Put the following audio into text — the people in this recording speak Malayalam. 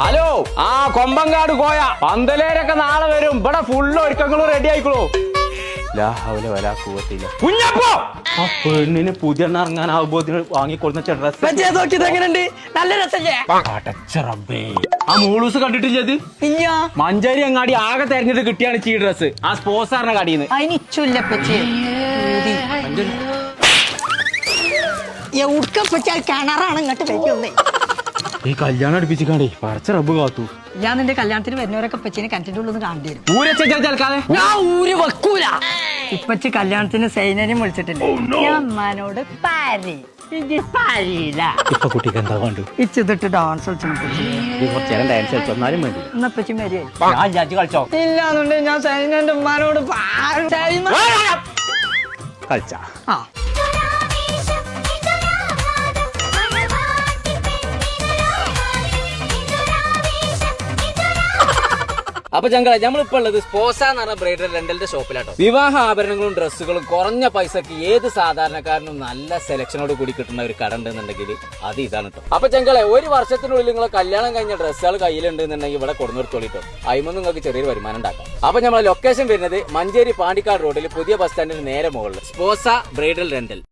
ഹലോ ആ കൊമ്പങ്കാട് കോയ. പന്തലേരൊക്കെ നാളെ വരും. ഇവിടെ ഫുള്ള് ഒരുക്കങ്ങളും റെഡി ആയിക്കോളൂ. കുഞ്ഞപ്പോ! ആ പെണ്ണിന് പുതിയ വാങ്ങിക്കൊടുന്ന രസല്ലേ ആ മൂളൂസ് കണ്ടിട്ടില്ലത് മഞ്ചേരി അങ്ങാടി ആകെ തെരഞ്ഞെടുത്ത് കിട്ടിയാണ് ചീ ഡ്രസ് ആ സ്പോർട്സാറിന്റെ കടിയിൽ നിന്ന് കിണറാണ് ഇങ്ങോട്ട് വയ്ക്കുന്നേ ഈ കല്യാണം അടുപ്പിച്ചിക്കാണ്ടേ പറച്ച റബ്ബ് കാത്തു. ഞാൻ നിന്റെ കല്യാണത്തിന് വരുന്നവരൊക്കെ പച്ചിനെ കണ്ടിട്ടുള്ളത് കാണേ കാണേണ്ടി വരും ഊരച്ച ഞാൻ ഊര് വെക്കൂല. ഇപ്പച്ചി കല്യാണത്തിന് സൈനനെയും വിളിച്ചിട്ടില്ല ഞാൻ അമ്മാനോട് പാരി. ഡാൻസ് കളിച്ചു മരിയായി ഞാൻ സൈനന്റെ ഉമ്മാനോട് കളിച്ച. അപ്പൊ ഞങ്ങളെ നമ്മളിപ്പോ ഉള്ളത് സ്പോസ എന്ന് പറഞ്ഞ ബ്രൈഡൽ റെന്റലിന്റെ ഷോപ്പിലാട്ടോ. വിവാഹ ആഭരണങ്ങളും ഡ്രസ്സുകളും കുറഞ്ഞ പൈസക്ക് ഏത് സാധാരണക്കാരനും നല്ല സെലക്ഷനോട് കൂടി കിട്ടുന്ന ഒരു കട ഉണ്ടെന്നുണ്ടെങ്കിൽ അത് ഇതാണ് കേട്ടോ അപ്പൊ ഞങ്ങളെ ഒരു വർഷത്തിനുള്ളിൽ നിങ്ങൾ കല്യാണം കഴിഞ്ഞ ഡ്രസ്സുകൾ കയ്യിലുണ്ടെന്നുണ്ടെങ്കിൽ ഇവിടെ കൊടുന്നെടുത്തോളിട്ടോ. അതിമൊന്നും നിങ്ങൾക്ക് ചെറിയൊരു വരുമാനം ഉണ്ടാക്കാം. അപ്പൊ നമ്മളെ ലൊക്കേഷൻ വരുന്നത് മഞ്ചേരി പാണ്ടിക്കാട് റോഡിൽ പുതിയ ബസ് സ്റ്റാൻഡിന് നേരെ മുകളിൽ സ്പോസ ബ്രൈഡൽ റെന്റൽ